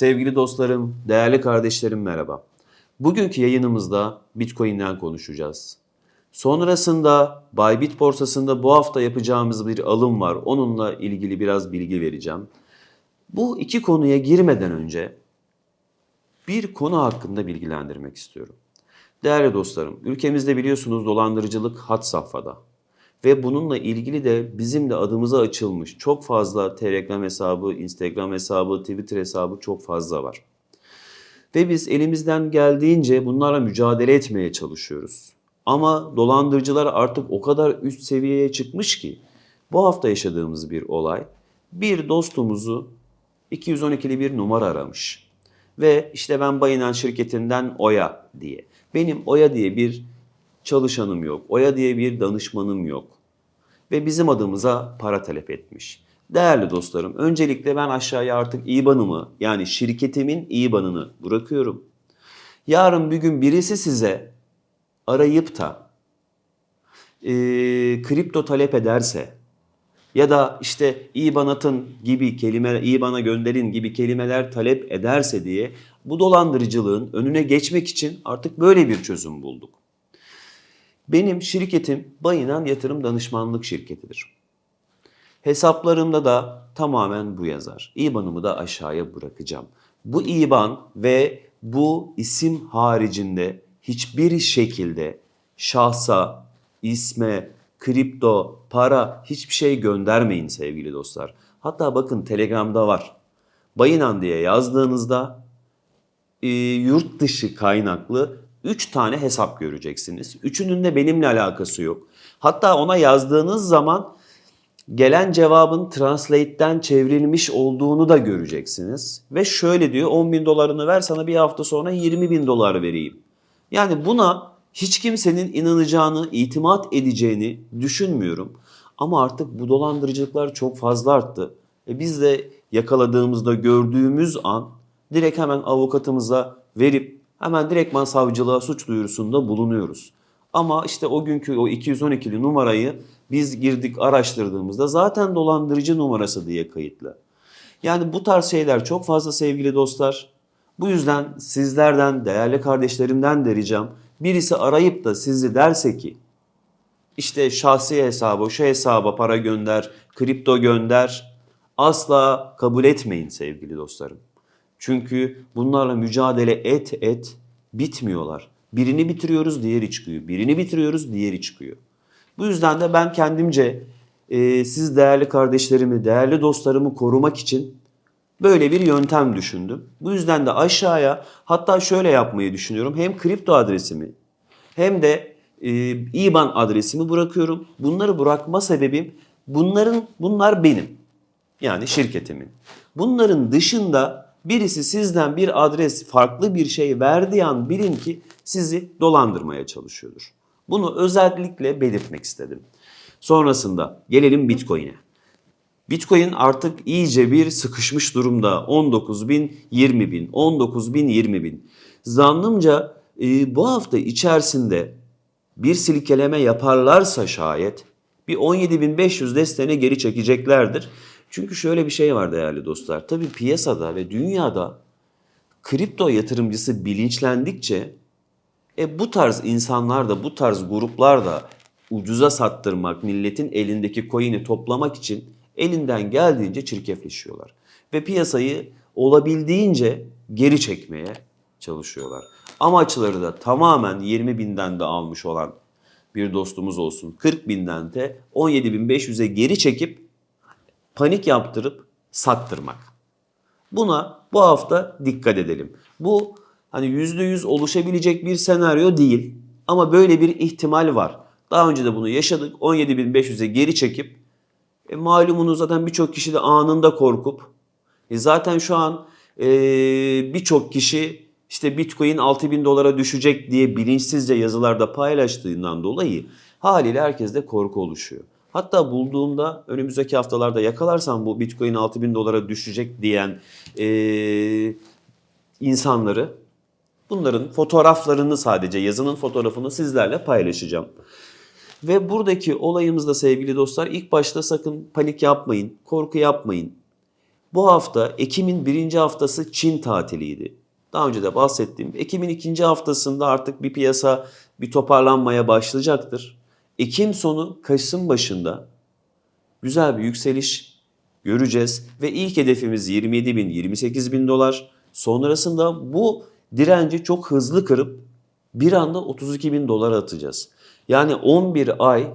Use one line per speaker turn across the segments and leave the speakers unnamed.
Sevgili dostlarım, değerli kardeşlerim merhaba. Bugünkü yayınımızda Bitcoin'den konuşacağız. Sonrasında Bybit borsasında bu hafta yapacağımız bir alım var. Onunla ilgili biraz bilgi vereceğim. Bu iki konuya girmeden önce bir konu hakkında bilgilendirmek istiyorum. Değerli dostlarım, ülkemizde biliyorsunuz dolandırıcılık had safhada. Ve bununla ilgili de bizim de adımıza açılmış çok fazla Telegram hesabı, Instagram hesabı, Twitter hesabı çok fazla var. Ve biz elimizden geldiğince bunlarla mücadele etmeye çalışıyoruz. Ama dolandırıcılar artık o kadar üst seviyeye çıkmış ki bu hafta yaşadığımız bir olay bir dostumuzu 212'li bir numara aramış. Ve işte ben Bayınan şirketinden Oya diye. Benim Oya diye bir çalışanım yok. Oya diye bir danışmanım yok. Ve bizim adımıza para talep etmiş. Değerli dostlarım, öncelikle ben aşağıya artık IBAN'ımı yani şirketimin IBAN'ını bırakıyorum. Yarın bir gün birisi size arayıp da e, kripto talep ederse ya da işte IBAN atın gibi kelime, IBAN'a gönderin gibi kelimeler talep ederse diye bu dolandırıcılığın önüne geçmek için artık böyle bir çözüm bulduk. Benim şirketim Bayinan Yatırım Danışmanlık Şirketidir. Hesaplarımda da tamamen bu yazar. İBAN'ımı da aşağıya bırakacağım. Bu İBAN ve bu isim haricinde hiçbir şekilde şahsa, isme, kripto, para hiçbir şey göndermeyin sevgili dostlar. Hatta bakın Telegram'da var. Bayinan diye yazdığınızda e, yurt dışı kaynaklı 3 tane hesap göreceksiniz. Üçünün de benimle alakası yok. Hatta ona yazdığınız zaman gelen cevabın Translate'den çevrilmiş olduğunu da göreceksiniz. Ve şöyle diyor 10 bin dolarını ver sana bir hafta sonra 20 bin dolar vereyim. Yani buna hiç kimsenin inanacağını, itimat edeceğini düşünmüyorum. Ama artık bu dolandırıcılıklar çok fazla arttı. E biz de yakaladığımızda gördüğümüz an direkt hemen avukatımıza verip hemen direktman savcılığa suç duyurusunda bulunuyoruz. Ama işte o günkü o 212'li numarayı biz girdik araştırdığımızda zaten dolandırıcı numarası diye kayıtlı. Yani bu tarz şeyler çok fazla sevgili dostlar. Bu yüzden sizlerden, değerli kardeşlerimden de ricam birisi arayıp da sizi derse ki işte şahsi hesabı, şu hesaba para gönder, kripto gönder asla kabul etmeyin sevgili dostlarım. Çünkü bunlarla mücadele et et bitmiyorlar. Birini bitiriyoruz diğeri çıkıyor. Birini bitiriyoruz diğeri çıkıyor. Bu yüzden de ben kendimce e, siz değerli kardeşlerimi, değerli dostlarımı korumak için böyle bir yöntem düşündüm. Bu yüzden de aşağıya hatta şöyle yapmayı düşünüyorum. Hem kripto adresimi hem de e, IBAN adresimi bırakıyorum. Bunları bırakma sebebim bunların bunlar benim. Yani şirketimin. Bunların dışında birisi sizden bir adres farklı bir şey verdiği an bilin ki sizi dolandırmaya çalışıyordur. Bunu özellikle belirtmek istedim. Sonrasında gelelim Bitcoin'e. Bitcoin artık iyice bir sıkışmış durumda. 19 bin, 20 bin, 19 bin, 20 bin. Zannımca e, bu hafta içerisinde bir silkeleme yaparlarsa şayet bir 17.500 desteğine geri çekeceklerdir. Çünkü şöyle bir şey var değerli dostlar. Tabii piyasada ve dünyada kripto yatırımcısı bilinçlendikçe e, bu tarz insanlar da bu tarz gruplar da ucuza sattırmak, milletin elindeki coin'i toplamak için elinden geldiğince çirkefleşiyorlar. Ve piyasayı olabildiğince geri çekmeye çalışıyorlar. Amaçları da tamamen 20 binden de almış olan bir dostumuz olsun. 40 binden de 17.500'e geri çekip panik yaptırıp sattırmak. Buna bu hafta dikkat edelim. Bu hani %100 oluşabilecek bir senaryo değil ama böyle bir ihtimal var. Daha önce de bunu yaşadık. 17.500'e geri çekip e, malumunuz zaten birçok kişi de anında korkup e, zaten şu an e, birçok kişi işte Bitcoin 6000 dolara düşecek diye bilinçsizce yazılarda paylaştığından dolayı haliyle herkeste korku oluşuyor. Hatta bulduğumda önümüzdeki haftalarda yakalarsam bu Bitcoin 6000 dolara düşecek diyen e, insanları bunların fotoğraflarını sadece yazının fotoğrafını sizlerle paylaşacağım. Ve buradaki olayımızda sevgili dostlar ilk başta sakın panik yapmayın, korku yapmayın. Bu hafta Ekim'in birinci haftası Çin tatiliydi. Daha önce de bahsettiğim Ekim'in ikinci haftasında artık bir piyasa bir toparlanmaya başlayacaktır. Ekim sonu Kasım başında güzel bir yükseliş göreceğiz ve ilk hedefimiz 27 bin 28 bin dolar. Sonrasında bu direnci çok hızlı kırıp bir anda 32 bin dolar atacağız. Yani 11 ay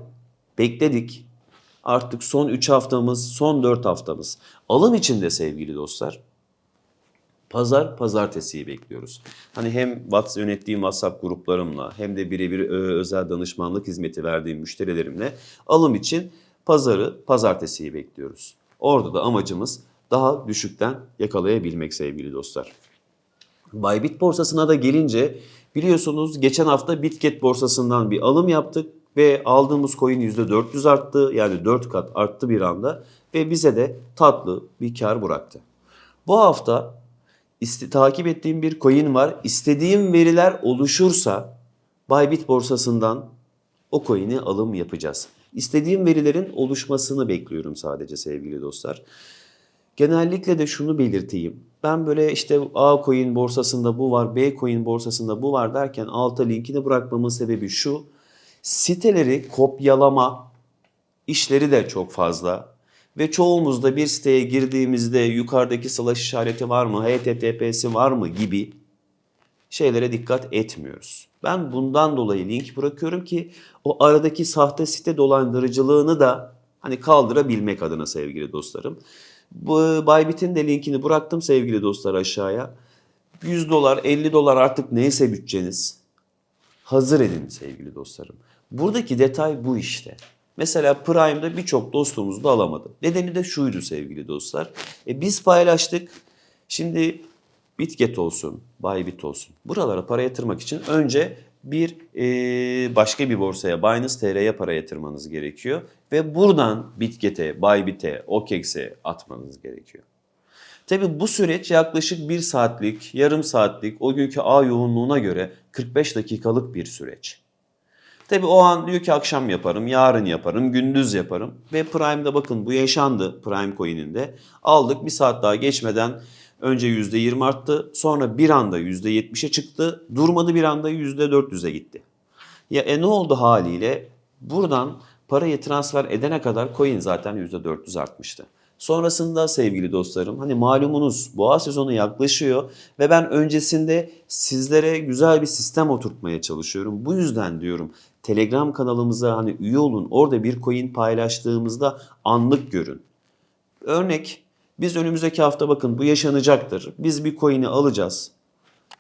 bekledik. Artık son 3 haftamız, son 4 haftamız. Alım içinde sevgili dostlar. Pazar, pazartesiyi bekliyoruz. Hani hem WhatsApp yönettiğim WhatsApp gruplarımla hem de birebir ö- özel danışmanlık hizmeti verdiğim müşterilerimle alım için pazarı, pazartesiyi bekliyoruz. Orada da amacımız daha düşükten yakalayabilmek sevgili dostlar. Bybit borsasına da gelince biliyorsunuz geçen hafta Bitget borsasından bir alım yaptık ve aldığımız coin %400 arttı. Yani 4 kat arttı bir anda ve bize de tatlı bir kar bıraktı. Bu hafta iste- takip ettiğim bir coin var. İstediğim veriler oluşursa Bybit borsasından o coin'i alım yapacağız. İstediğim verilerin oluşmasını bekliyorum sadece sevgili dostlar. Genellikle de şunu belirteyim. Ben böyle işte A coin borsasında bu var, B coin borsasında bu var derken alta linkini bırakmamın sebebi şu. Siteleri kopyalama işleri de çok fazla. Ve çoğumuz da bir siteye girdiğimizde yukarıdaki slash işareti var mı, HTTP'si var mı gibi şeylere dikkat etmiyoruz. Ben bundan dolayı link bırakıyorum ki o aradaki sahte site dolandırıcılığını da hani kaldırabilmek adına sevgili dostlarım. Bu Bybit'in de linkini bıraktım sevgili dostlar aşağıya. 100 dolar, 50 dolar artık neyse bütçeniz hazır edin sevgili dostlarım. Buradaki detay bu işte. Mesela Prime'da birçok dostumuz da alamadı. Nedeni de şuydu sevgili dostlar. E biz paylaştık. Şimdi Bitget olsun, Bybit olsun. Buralara para yatırmak için önce bir e, başka bir borsaya Binance TR'ye para yatırmanız gerekiyor. Ve buradan Bitget'e, Bybit'e, OKEX'e atmanız gerekiyor. Tabi bu süreç yaklaşık 1 saatlik, yarım saatlik, o günkü ağ yoğunluğuna göre 45 dakikalık bir süreç. Tabi o an diyor ki akşam yaparım, yarın yaparım, gündüz yaparım. Ve Prime'da bakın bu yaşandı Prime Coin'inde. Aldık bir saat daha geçmeden önce %20 arttı. Sonra bir anda %70'e çıktı. Durmadı bir anda %400'e gitti. Ya e ne oldu haliyle? Buradan parayı transfer edene kadar coin zaten %400 artmıştı. Sonrasında sevgili dostlarım hani malumunuz boğa sezonu yaklaşıyor ve ben öncesinde sizlere güzel bir sistem oturtmaya çalışıyorum. Bu yüzden diyorum Telegram kanalımıza hani üye olun orada bir coin paylaştığımızda anlık görün. Örnek biz önümüzdeki hafta bakın bu yaşanacaktır. Biz bir coin'i alacağız.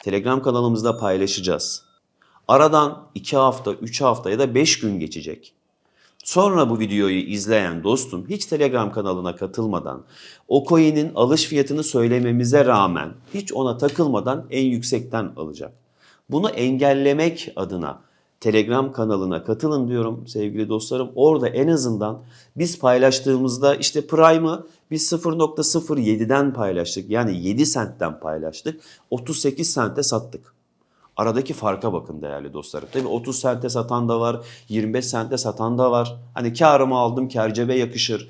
Telegram kanalımızda paylaşacağız. Aradan 2 hafta, 3 hafta ya da 5 gün geçecek. Sonra bu videoyu izleyen dostum hiç Telegram kanalına katılmadan o coin'in alış fiyatını söylememize rağmen hiç ona takılmadan en yüksekten alacak. Bunu engellemek adına Telegram kanalına katılın diyorum sevgili dostlarım. Orada en azından biz paylaştığımızda işte Prime'ı biz 0.07'den paylaştık. Yani 7 sentten paylaştık. 38 sente sattık. Aradaki farka bakın değerli dostlarım. Tabii 30 sente satan da var, 25 sente satan da var. Hani karımı aldım, kar cebe yakışır.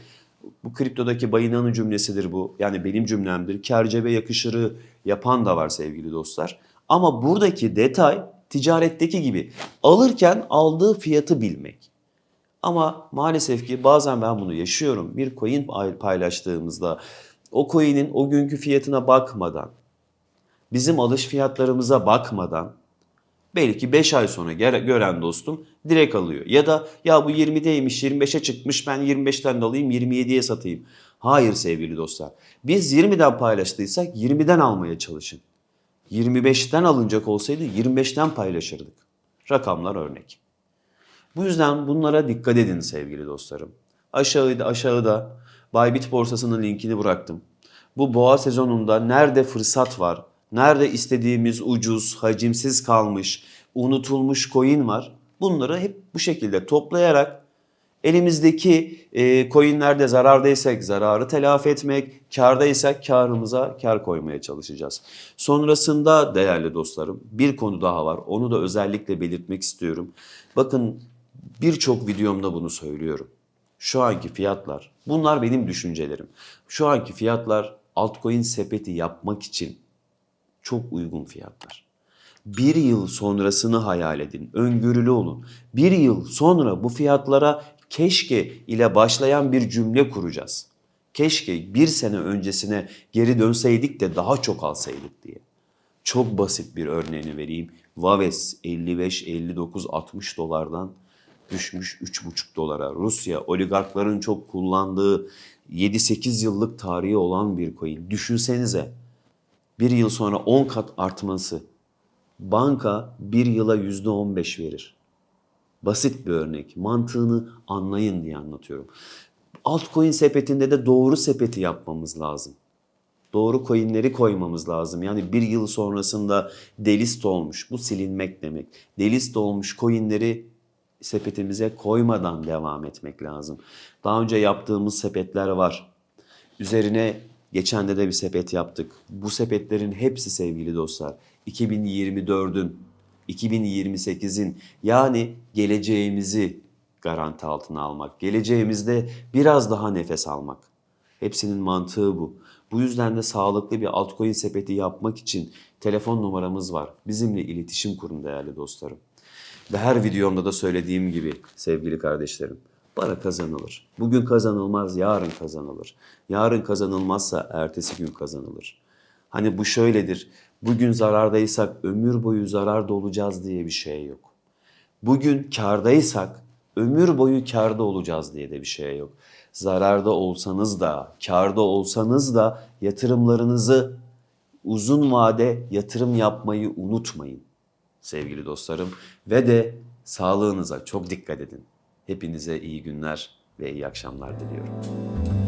Bu kriptodaki Bayınan'ın cümlesidir bu. Yani benim cümlemdir. Kar cebe yakışırı yapan da var sevgili dostlar. Ama buradaki detay ticaretteki gibi alırken aldığı fiyatı bilmek. Ama maalesef ki bazen ben bunu yaşıyorum. Bir coin paylaştığımızda o coin'in o günkü fiyatına bakmadan, bizim alış fiyatlarımıza bakmadan belki 5 ay sonra gören dostum direkt alıyor. Ya da ya bu 20'deymiş 25'e çıkmış ben 25'ten de alayım 27'ye satayım. Hayır sevgili dostlar. Biz 20'den paylaştıysak 20'den almaya çalışın. 25'ten alınacak olsaydı 25'ten paylaşırdık. Rakamlar örnek. Bu yüzden bunlara dikkat edin sevgili dostlarım. Aşağıda aşağıda Bybit borsasının linkini bıraktım. Bu boğa sezonunda nerede fırsat var, nerede istediğimiz ucuz, hacimsiz kalmış, unutulmuş coin var. Bunları hep bu şekilde toplayarak elimizdeki e, coinlerde zarardaysak zararı telafi etmek, kardaysak karımıza kar koymaya çalışacağız. Sonrasında değerli dostlarım bir konu daha var. Onu da özellikle belirtmek istiyorum. Bakın birçok videomda bunu söylüyorum. Şu anki fiyatlar, bunlar benim düşüncelerim. Şu anki fiyatlar altcoin sepeti yapmak için çok uygun fiyatlar. Bir yıl sonrasını hayal edin, öngörülü olun. Bir yıl sonra bu fiyatlara keşke ile başlayan bir cümle kuracağız. Keşke bir sene öncesine geri dönseydik de daha çok alsaydık diye. Çok basit bir örneğini vereyim. Vaves 55, 59, 60 dolardan düşmüş 3,5 dolara. Rusya oligarkların çok kullandığı 7-8 yıllık tarihi olan bir coin. Düşünsenize bir yıl sonra 10 kat artması. Banka bir yıla %15 verir. Basit bir örnek. Mantığını anlayın diye anlatıyorum. Altcoin sepetinde de doğru sepeti yapmamız lazım doğru coinleri koymamız lazım. Yani bir yıl sonrasında delist olmuş, bu silinmek demek. Delist olmuş coinleri sepetimize koymadan devam etmek lazım. Daha önce yaptığımız sepetler var. Üzerine geçen de de bir sepet yaptık. Bu sepetlerin hepsi sevgili dostlar 2024'ün, 2028'in yani geleceğimizi garanti altına almak. Geleceğimizde biraz daha nefes almak. Hepsinin mantığı bu. Bu yüzden de sağlıklı bir altcoin sepeti yapmak için telefon numaramız var. Bizimle iletişim kurun değerli dostlarım. Ve her videomda da söylediğim gibi sevgili kardeşlerim. Para kazanılır. Bugün kazanılmaz, yarın kazanılır. Yarın kazanılmazsa ertesi gün kazanılır. Hani bu şöyledir. Bugün zarardaysak ömür boyu zararda olacağız diye bir şey yok. Bugün kardaysak ömür boyu karda olacağız diye de bir şey yok. Zararda olsanız da, karda olsanız da yatırımlarınızı uzun vade yatırım yapmayı unutmayın sevgili dostlarım. Ve de sağlığınıza çok dikkat edin. Hepinize iyi günler ve iyi akşamlar diliyorum.